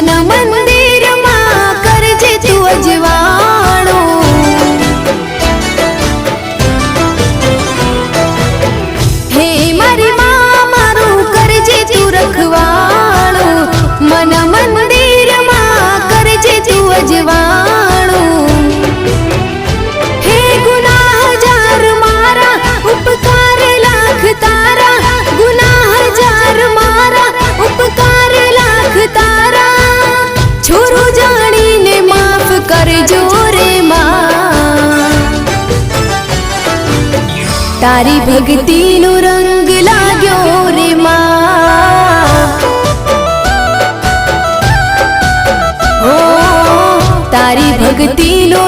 ಮನ ಮಂದ તારી ભક્તિનો રંગ લાગ્યો રે માં. તારી ભક્તિનો